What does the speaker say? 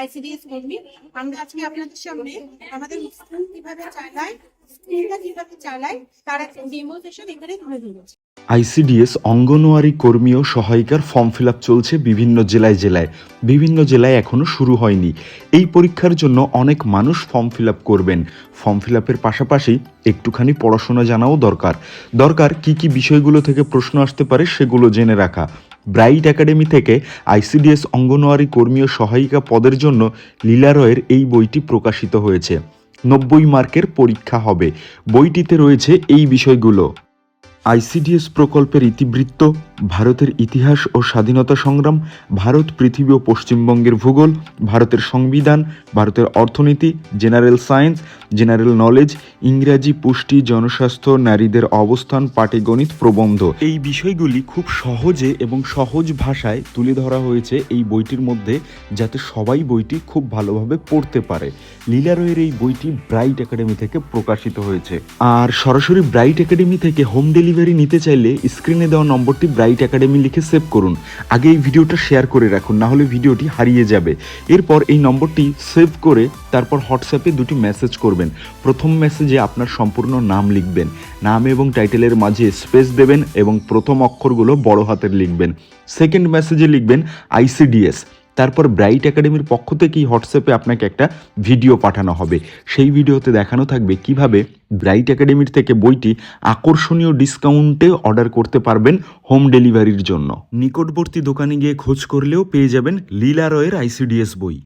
ICDS কর্মী। আমরা আজকে আপনাদের সামনে আমাদের স্কুল কীভাবে চালায়, স্কুলটা কীভাবে চালায়, তার একটা এখানে আইসিডিএস অঙ্গনওয়াড়ি কর্মী ও সহায়িকার ফর্ম ফিল চলছে বিভিন্ন জেলায় জেলায়। বিভিন্ন জেলায় এখনও শুরু হয়নি। এই পরীক্ষার জন্য অনেক মানুষ ফর্ম ফিল করবেন। ফর্ম ফিল পাশাপাশি একটুখানি পড়াশোনা জানাও দরকার। দরকার কি কি বিষয়গুলো থেকে প্রশ্ন আসতে পারে সেগুলো জেনে রাখা। ব্রাইট একাডেমি থেকে আইসিডিএস অঙ্গনওয়াড়ি কর্মী ও সহায়িকা পদের জন্য লীলা রয়ের এই বইটি প্রকাশিত হয়েছে। নব্বই মার্কের পরীক্ষা হবে। বইটিতে রয়েছে এই বিষয়গুলো। আইসিডিএস প্রকল্পের ইতিবৃত্ত, ভারতের ইতিহাস ও স্বাধীনতা সংগ্রাম, ভারত, পৃথিবী ও পশ্চিমবঙ্গের ভূগোল, ভারতের সংবিধান, ভারতের অর্থনীতি, জেনারেল সায়েন্স, জেনারেল নলেজ, ইংরাজি, পুষ্টি, জনস্বাস্থ্য, নারীদের অবস্থান পাটিগণিত প্রবন্ধ। এই বিষয়গুলি খুব সহজে এবং সহজ ভাষায় তুলে ধরা হয়েছে এই বইটির মধ্যে, যাতে সবাই বইটি খুব ভালোভাবে পড়তে পারে। লীলা রয়ের এই বইটি ব্রাইট একাডেমি থেকে প্রকাশিত হয়েছে। আর সরাসরি ব্রাইট একাডেমি থেকে হোম ডেলিভারি নিতে চাইলে স্ক্রিনে দেওয়া নম্বরটি ব্রাইট একাডেমি লিখে সেভ করুন। আগে এই ভিডিওটা শেয়ার করে রাখুন, না হলে ভিডিওটি হারিয়ে যাবে। এরপর এই নম্বরটি সেভ করে তারপর হোয়াটসঅ্যাপে দুটি মেসেজ করবেন। প্রথম মেসেজে আপনার সম্পূর্ণ নাম লিখবেন। নাম এবং টাইটেলের মাঝে স্পেস দেবেন এবং প্রথম অক্ষরগুলো বড় হাতের লিখবেন। সেকেন্ড মেসেজে লিখবেন আইসিডিএস তারপর ব্রাইট একাডেমির পক্ষ থেকেই হোয়াটসঅ্যাপে আপনাকে একটা ভিডিও পাঠানো হবে। সেই ভিডিওতে দেখানো থাকবে কীভাবে ব্রাইট একাডেমির থেকে বইটি আকর্ষণীয় ডিসকাউন্টে অর্ডার করতে পারবেন হোম ডেলিভারির জন্য। নিকটবর্তী দোকানে গিয়ে খোঁজ করলেও পেয়ে যাবেন লীলা রয়ের আইসিডিএস বই।